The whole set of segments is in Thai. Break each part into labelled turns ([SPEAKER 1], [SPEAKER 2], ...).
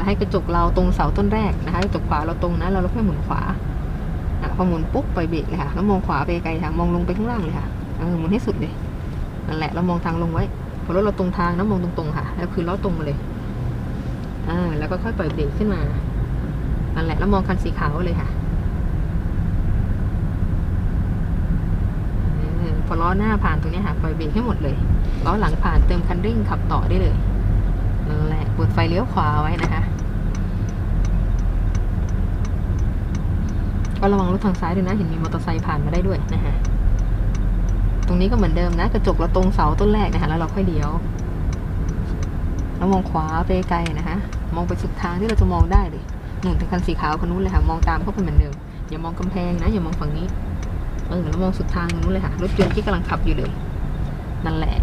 [SPEAKER 1] แล้วให้กระจกเราตรงเสาต้นแรกนะคะกระจกขวาเราตรงนะเราเราค่อยหมุนขวาอะพอหมุนปุ๊บปล่อยเบรกเลยค่ะแล้วมองขวาไปไกลค่ะมองลงไปข้างล่างเลยค่ะเออหมุนให้สุดเลยนั่นแหละเรามองทางลงไว้พอรถเราตรงทางนะมองตรงๆค่ะ แล้วคือล้อตรงมาเลยอ่าแล้วก็ค่อยปล่อยเบรกขึ้นมานั่นแหละแล้วมองคันสีขาวเลยค่ะเออพอล้อหน้าผ่านตรงนี้ค่ะปล่อยเบรกให้หมดเลยล้อหลังผ่านเติมคันเร่งขับต่อได้เลย นั่นแหละเปิดไฟเลี้ยวขวาไว้นะคะ ก็ระวังรถทางซ้ายด้วยนะ เห็นมีมอเตอร์ไซค์ผ่านมาได้ด้วยนะฮะตรงนี้ก็เหมือนเดิมนะ กระจกเราตรงเสาต้นแรกนะคะ แล้วเราค่อยเลี้ยวแล้วมองขวาไปไกลนะคะ มองไปสุดทางที่เราจะมองได้เลยหนุนถึงคันสีขาวคนนู้นเลยค่ะ มองตามเข้าไปเหมือนเดิม อย่ามองกำแพงนะ อย่ามองฝั่งนี้ เออแล้วมองสุดทางนู้นเลยค่ะ รถยนต์ที่กำลังขับอยู่เลย นั่นแหละ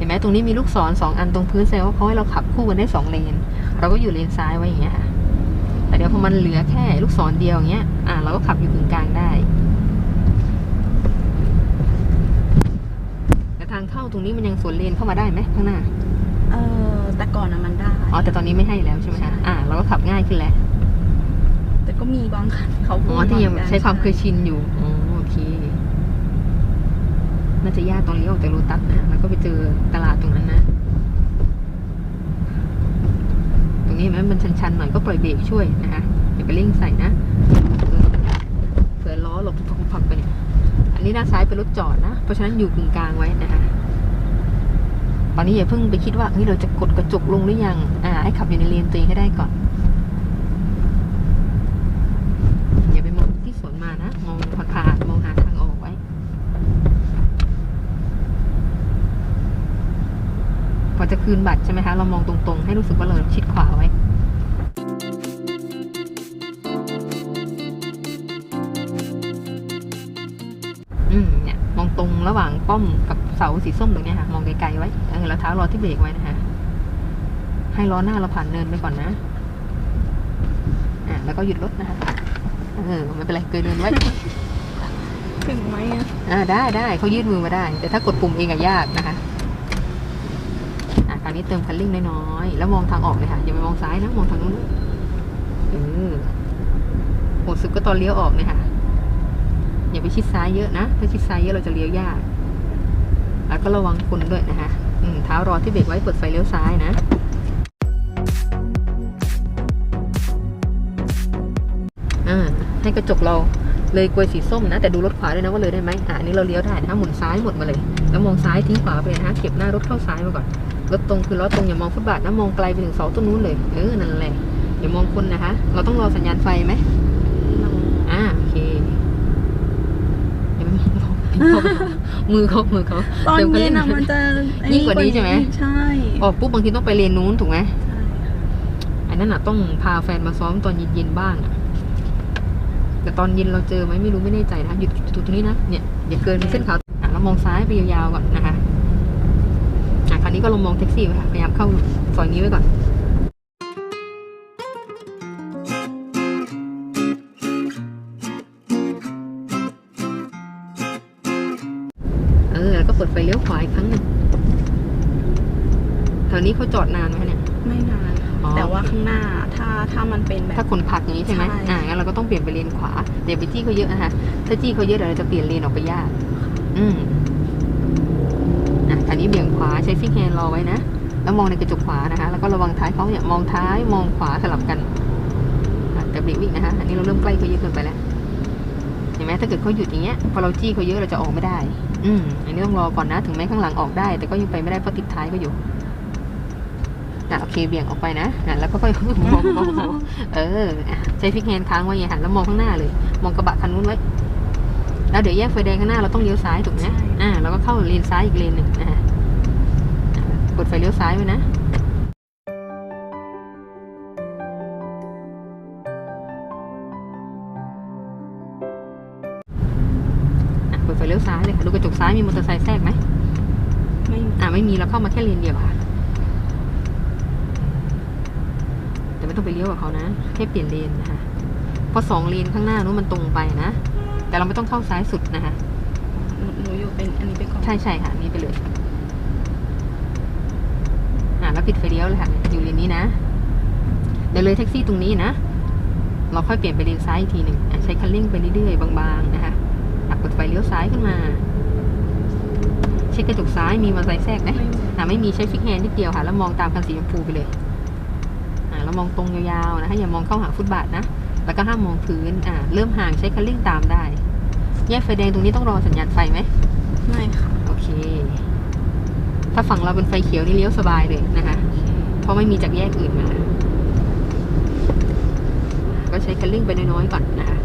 [SPEAKER 1] ห็นไหมตรงนี้มีลูกศรสองอันตรงพื้นแสดงว่าเขาให้เราขับคู่กันได้สองเลน เราก็อยู่เลนซ้ายไว้อย่างเงี้ยค่ะ แต่เดี๋ยวพอมันเหลือแค่ลูกศรเดียวอย่างเงี้ย อ่าเราก็ขับอยู่กึ่งกลางได้ แต่ทางเข้าตรงนี้มันยังสวนเลนเข้ามาได้ไหมข้างหน้า
[SPEAKER 2] เออแต่ก่อนนะมันได้
[SPEAKER 1] อ๋อแต่ตอนนี้ไม่ให้แล้วใช่ไหม
[SPEAKER 2] ใช่
[SPEAKER 1] คะอ่าเราก็ขับง่ายขึ้นแล้ว
[SPEAKER 2] แต่ก็มีบางคันเขา
[SPEAKER 1] อ๋
[SPEAKER 2] พู
[SPEAKER 1] อ
[SPEAKER 2] ด
[SPEAKER 1] ที่ยัง
[SPEAKER 2] เหมือนกัน
[SPEAKER 1] ใช้ความเคยชินอยู่อ๋อโอเค น่าจะยากตอนเลี้ยวออกจากโรตัสนะ แล้วก็ไปเจอตลาดตรงนั้นนะ ตรงนี้เห็นไหมมันชันๆหน่อยก็ปล่อยเบรกช่วยนะคะอย่าไปเร่งใส่นะเผื่อล้อหลบพับๆไปเนี่ยอันนี้ด้านซ้ายเป็นรถจอดนะ เพราะฉะนั้นอยู่กึ่งกลางไว้นะคะตอนนี้อย่าเพิ่งไปคิดว่าเฮ้ยเราจะกดกระจกลงหรือยัง อ่าให้ขับอยู่ในเลนตัวเองให้ได้ก่อน อย่าไปมองที่สวนมานะ มองผ่านๆมองหาทางออกไว้ พอ จะคืนบัตรใช่ไหมคะ เรามองตรงๆ ให้รู้สึกว่าเราชิดขวาไว้อืมเนี่ยมองตรงระหว่างป้อมกับเสาสีส้มตรงเนี้ยค่ะ มองไกลๆไว้เออแล้วเท้ารอที่เบรกไว้นะคะให้ล้อหน้าเราผ่านเนินไปก่อนนะ อะแล้วก็หยุดรถนะคะ เออไม่เป็นไรเกยเดินไว้
[SPEAKER 2] ถึงไหมอะ
[SPEAKER 1] อ่าได้ได้เขายื่นมือมาได้ แต่ถ้ากดปุ่มเองอะยากนะคะอะคราวนี้เติมคันเร่งน้อยๆ แล้วมองทางออกเลยค่ะ อย่าไปมองซ้ายนะ มองทางนู้นเออหดสุดก็ตอนเลี้ยวออกเนี่ยค่ะ อย่าไปชิดซ้ายเยอะนะ ถ้าชิดซ้ายเยอะเราจะเลี้ยวยาก แล้วก็ระวังคนด้วยนะคะอืมเท้ารอที่เบรกไว้เปิดไฟเลี้ยวซ้ายนะอ่าให้กระจกเรา เลยกลวยสีส้มนะ แต่ดูรถขวาด้วยนะว่าเลยได้ไหมอะอันนี้เราเลี้ยวได้นะคะหมุนซ้ายหมดมาเลย แล้วมองซ้ายทิ้งขวาไปเลยนะคะเก็บหน้ารถเข้าซ้ายมาก่อนรถตรงคือล้อตรงอย่ามองฟุตบาทนะมองไกลไปถึงเสาต้นนู้นเลยเออนั่นแหละอย่ามองคนนะคะ เราต้องรอสัญญาณไฟไหมอ่าโอเคอย่าไปมองเขามือเขามือเขา
[SPEAKER 2] ตอน
[SPEAKER 1] ติมคั
[SPEAKER 2] เย็นอะ
[SPEAKER 1] ร่ง
[SPEAKER 2] มันจะไอ้
[SPEAKER 1] ยิ่งกว่านี้ใช่ไหม
[SPEAKER 2] ใช่
[SPEAKER 1] ออกปุ๊บบางทีต้องไปเลนนู้นถูกไหม
[SPEAKER 2] ใช่
[SPEAKER 1] อันนั้นอะต้องพาแฟนมาซ้อมตอนเย็นๆบ้างอะ แต่ตอนเย็นเราเจอไหมไม่รู้ไม่แน่ใจนะหยุดจุดตรงนี้นะเนี่ยอย่าเกินเส้นขาวอะเรามองซ้ายไปยาวๆก่อนนะคะอะคราวนี้ก็ลองมองแท็กซี่ไว้ค่ะพยายามเข้าซอยนี้ไว้ก่อนเออแล้วก็เปิดไฟเลี้ยวขวาอีกครั้งหนึ่งแถวนี้เขาจอดนานไหมเนี่ย
[SPEAKER 2] ไม่นาน แต่ว่าข้างหน้าถ้าถ้ามันเป็นแบบ
[SPEAKER 1] ถ้าคนพักอย่างนี้ใช่ไหม
[SPEAKER 2] ใช่
[SPEAKER 1] อ่างั้นเราก็ต้องเปลี่ยนไปเลนขวาเดี๋ยวไปจี้เขาเยอะนะคะถ้าจี้เขาเยอะเดี๋ยวเราจะเปลี่ยนเลนออกไปยาก อืมอะคราวนี้เบี่ยงขวาใช้ฟิกแฮนด์รอไว้นะแล้วมองในกระจกขวานะคะ แล้วก็ระวังท้ายเขาเนี่ยมองท้ายมองขวาสลับกันอะแต่เบรกวิ่งนะคะอันนี้เราเริ่มใกล้เขาเยอะเกินไปแล้วเห็นไหมถ้าเกิดเขาหยุดอย่างเงี้ยพอเราจี้เขาเยอะเราจะออกไม่ได้ อืมอันนี้ต้องรอก่อนนะ ถึงแม้ข้างหลังออกได้ แต่ก็ยังไปไม่ได้เพราะติดท้ายก็อยู่ อะโอเคเบี่ยงออกไปนะอะแล้วก็ค่อยมองมองมองเอออะใช้ฟิกแฮนด์ค้างไว้อย่าหันแล้วมองข้างหน้าเลย มองกระบะคันนู้นไว้แล้วเดี๋ยวแยกไฟแดงข้างหน้าเราต้องเลี้ยวซ้ายถูกไหมอ่าเราก็เข้าเลนซ้ายอีกเลนหนึ่งนะฮะอะกดไฟเลี้ยวซ้ายไว้นะอะเปิดไฟเลี้ยวซ้ายเลยค่ะดูกระจกซ้ายมีมอเตอร์ไซค์แทรกไหม
[SPEAKER 2] ไม่มี
[SPEAKER 1] อ่าไม่มีเราเข้ามาแค่เลนเดียวค่ะ แต่ ไม่ต้องไปเลี้ยวกับเขานะ แค่เปลี่ยนเลนนะคะเพราะสองเลนข้างหน้านู้นมันตรงไปนะ แต่เราไม่ต้องเข้าซ้ายสุดนะคะ
[SPEAKER 2] หนูหนูอยู่เป็นอันนี้ไปก่อน
[SPEAKER 1] ใช่ใช่ค่ะนี่ไปเลยอ่าแล้วปิดไฟเลี้ยวเลยค่ะ อยู่เลนนี้นะยวเลยแท็กซี่ตรงนี้นะ เราค่อยเปลี่ยนไปเลนซ้ายอีกทีหนึ่งอะใช้คันเร่งไปเรื่อยๆบางๆนะคะอะกดไฟเลี้ยวซ้ายขึ้นมาเช็คกระจกซ้ายมีมอเตอร์ไซค์แทรกไหม
[SPEAKER 2] ไม่มี
[SPEAKER 1] อะไม่มีใช้ฟิกแฮนด์นิดเดียวค่ะ แล้วมองตามคันสีชมพูไปเลย อะแล้วมองตรงยาวๆนะคะอย่ามองเข้าหาฟุตบาทนะแล้วก็ห้ามมองพื้นอะเริ่มห่างใช้คันเร่งตามได้ แยกไฟแดงตรงนี้ต้องรอสัญญาณไฟไหม
[SPEAKER 2] ไม่ค่ะ
[SPEAKER 1] โอเค ถ้าฝั่งเราเป็นไฟเขียวนี่เลี้ยวสบายเลยนะคะ เพราะไม่มีจากแยกอื่นมาก็ใช้คันเร่งไปน้อยๆก่อนนะคะ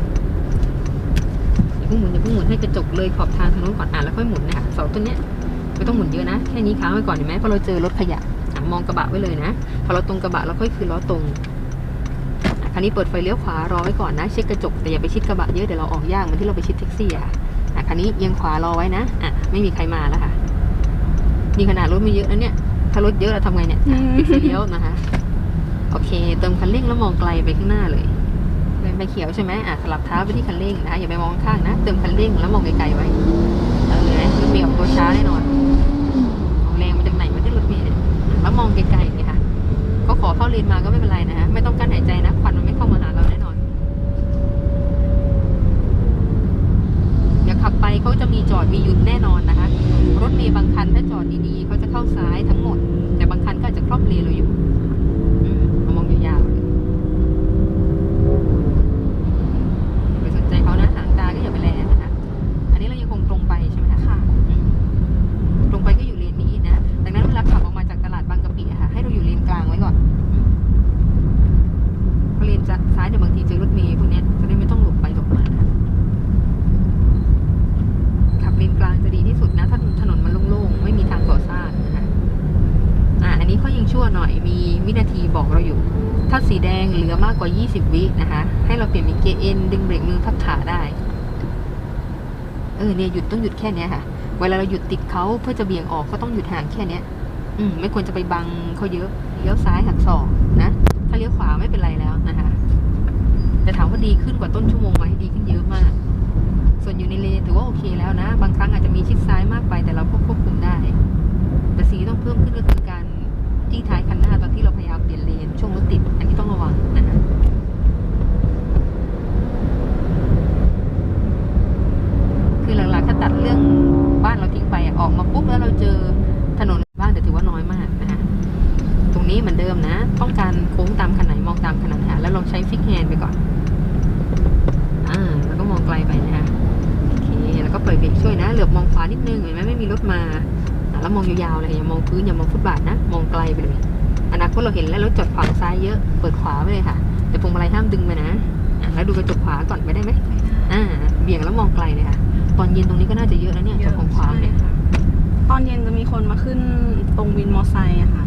[SPEAKER 1] อย่าเพิ่งหมุนอย่าเพิ่งหมุนให้กระจกเลยขอบทางทางนู้นก่อนอะแล้วค่อยหมุนนะคะเสาต้นเนี้ยไม่ต้องหมุนเยอะนะแค่นี้ค้างไว้ก่อนเห็นไหมพอเราเจอรถขยะอะ มองกระบะไว้เลยนะ พอเราตรงกระบะเราค่อยคืนล้อตรงคราวนี้เปิดไฟเลี้ยวขวารอไว้ก่อนนะเช็คกระจกแต่อย่าไปชิดกระบะเยอะเดี๋ยวเราออกยากเหมือนที่เราไปชิดแท็กซี่อะค่ะคันนี้เอียงขวารอไว้นะอะไม่มีใครมาแล้วค่ะนี่ขนาดรถไม่เยอะนะเนี่ย ถ้ารถเยอะเราทำไงเนี่ย
[SPEAKER 2] ม
[SPEAKER 1] ปิดไฟเลี้ยวนะคะ โอเค เติมคันเร่งแล้วมองไกลไปข้างหน้าเลยเป็นไฟเขียวใช่ไหมอะสลับเท้าไปที่คันเร่งนะคะอย่าไปมองข้างนะ เติมคันเร่งแล้วมองไกลๆไว้เออเนไหมรถเมล์ออกตัวช้าแน่นอน แล้วมองไกลๆเลยค่ะก็ขอเข้าเลนมาก็ไม่เป็นไรนะฮะไม่ต้องกั้นหายใจนะควันมันไม่เข้ามาหาเราแน่นอน เดี๋ยวขับไปเขาจะมีจอดมีหยุดแน่นอนนะคะ รถเมล์บางคันถ้าจอดดีๆเขาจะเข้าซ้ายทั้งหมด แต่บางคันก็จจะครอบเลนเราอยู่ ว่า 20 วินะคะ ให้เราเปลี่ยนเป็นเกียร์เอ็นดึงเบรกมือพับขาได้ เออเนี่ยหยุดต้องหยุดแค่เนี้ยค่ะ เวลาเราหยุดติดเขาเพื่อจะเบี่ยงออกก็ต้องหยุดห่างแค่เนี้ยอืมไม่ควรจะไปบังเขาเยอะเลี้ยวซ้ายหักศอกนะถ้าเลี้ยวขวาไม่เป็นไรแล้วนะคะแต่ถามว่าดีขึ้นกว่าต้นชั่วโมงไหมดีขึ้นเยอะมาก ส่วนอยู่ในเลนถือว่าโอเคแล้วนะ บางครั้งอาจจะมีชิดซ้ายมากไปแต่เราควบคุมได้ แต่สีต้องเพิ่มขึ้นก็คือการจี้ท้ายคันหน้าตอนที่เราพยายามเปลี่ยนเลนช่วงรถติด อันนี้ต้องระวังนะคะ คือหลักๆถ้าตัดเรื่องบ้านเราทิ้งไปอะออกมาปุ๊บแล้วเราเจอถนนบ้างแต่ถือว่าน้อยมากนะคะตรง นี้เหมือนเดิมนะ ต้องการโค้งตามขนาดมองตามขนาดค่ะแล้วลองใช้ฟิกแฮนด์ไปก่อน อ่า แล้วก็มองไกลไปนะคะโอเค แล้วก็ปล่อยเบรกช่วยนะ เหลือบมองขวานิดนึง เห็นไหมไม่มีรถมาอะแล้วมองยาวๆเลยอย่ามองพื้นอย่ามองฟุตบาทนะ มองไกลไปเลย อนาคตเราเห็นแล้วรถจอดขวางซ้ายเยอะ เปิดขวาไปเลยค่ะ แต่พวงมาลัยห้ามดึงไปนะอะแล้วดูกระจกขวาก่อนไปได้ไหม
[SPEAKER 2] ไม่ได้
[SPEAKER 1] อ่า เบี่ยงแล้วมองไกลเลยค่ะ ตอนเย็นตรงนี้ก็น่าจะเยอะนะเนี่ยจอดของขวางเนี่ย
[SPEAKER 2] ใช่ค่ะตอนเย็นจะมีคนมาขึ้นตรงวินมอไซค์อะค่ะ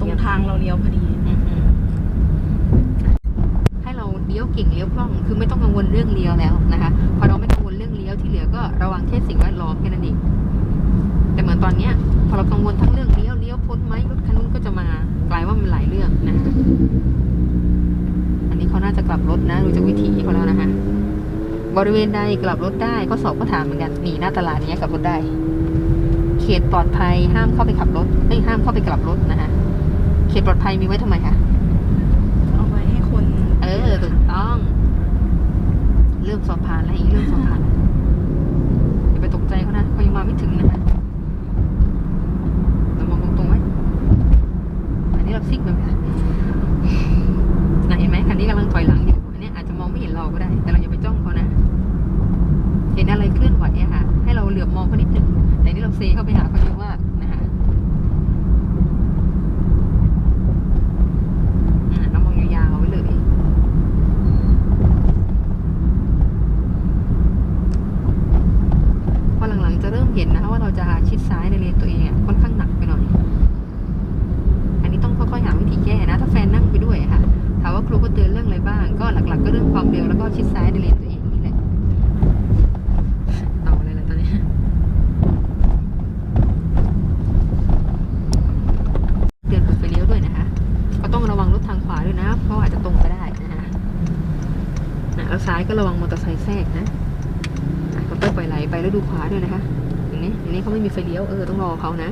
[SPEAKER 2] ตรงทางเราเลี้ยวพอดี
[SPEAKER 1] ให้เราเลี้ยวเก่งเลี้ยวคล่อง คือไม่ต้องกังวลเรื่องเลี้ยวแล้วนะคะพอเราไม่กังวลเรื่องเลี้ยวที่เหลือก็ระวังแค่สิ่งแวดล้อมแค่นั้นเองแต่เหมือนตอนเนี้ย พอเรากังวลทั้งเรื่องเลี้ยวเลี้ยวพ้นไหมรถคันนู้นก็จะมากลายว่ามันหลายเรื่องนะคะอันนี้เขาน่าจะกลับรถนะดูจากวิธีเขาแล้วนะคะบริเวณใดกลับรถได้ข้อสอบก็ถามเหมือนกันนี่หน้าตลาดเนี้ยกลับรถได้ เขตปลอดภัยห้ามเข้าไปขับรถเอ้ยห้ามเข้าไปกลับรถนะคะ ตปลอดภัยมีไว้ทำไมคะ
[SPEAKER 2] เอาไว้ให้คน
[SPEAKER 1] เออถูกต้อง เริ่มสอบผ่านแล้วอีกเริ่มสอบผ่านแล้วอย่าไปตกใจเขานะเขายังมาไม่ถึงนะคะเรามองตรงๆไว้อันนี้เราซิกไปไหมคะน่ะเห็นไหมคันนี้กำลังถอยหลังอยู่ อันนี้อาจจะมองไม่เห็นเราก็ได้ แต่เราอย่าไปจ้องเขานะ เห็นอะไรเคลื่อนไหวอะค่ะ ให้เราเหลือบมองเขานิดหนึ่งแต่นี่เราเซเข้าไปหาเขาเยอะมากนะคะอ่าเรามองยาวๆไว้เลย พอหลังๆจะ เห็นนะคะว่าเราจะชิดซ้ายในเลนตัวเองอะค่อนข้างหนักไปหน่อย อันนี้ต้องค่อยๆหาวิธีแก้นะ ถ้าแฟนนั่งไปด้วยค่ะ ถามว่าครูก็เตือนเรื่องอะไรบ้าง ก็หลัก ๆ ก็เรื่องความเร็วแล้วก็ชิดซ้ายในเลนตัวเองนี่แหละต่อเลยแหละตอนนี้เตือนเปิดไฟเลี้ยวด้วยนะคะ ก็ต้องระวังรถทางขวาด้วยนะ เพราะอาจจะตรงก็ได้นะคะนะแล้วซ้ายก็ระวังมอเตอร์ไซค์แทรกนะก็ปล่อยไหลไปแล้วดูขวาด้วยนะคะ อย่างนี้อย่างนี้เขาไม่มีไฟเลี้ยวเออต้องรอเขานะ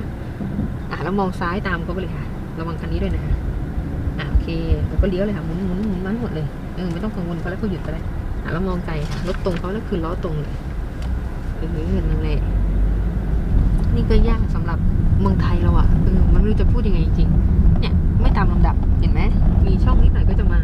[SPEAKER 1] อะแล้วมองซ้ายตามเขาไปเลยค่ะ ระวังคันนี้ด้วยนะอะโอเคเคแล้วก็เลี้ยวเลยค่ะหมุนหมุนหมุนมันหมดเลยเออไม่ต้องกังวลเขาแล้วเขาหยุดไปเลยอะแล้วมองไกลรถตรงเขาแล้วคือล้อตรงเลยเออนั่นแหละนี่ก็ยากสำหรับเมืองไทยเราอะเออมันไม่รู้จะพูดยังไงจริงเนี่ยไม่ตามลำดับเห็นไหมมีช่องนิดหน่อยก็จะมา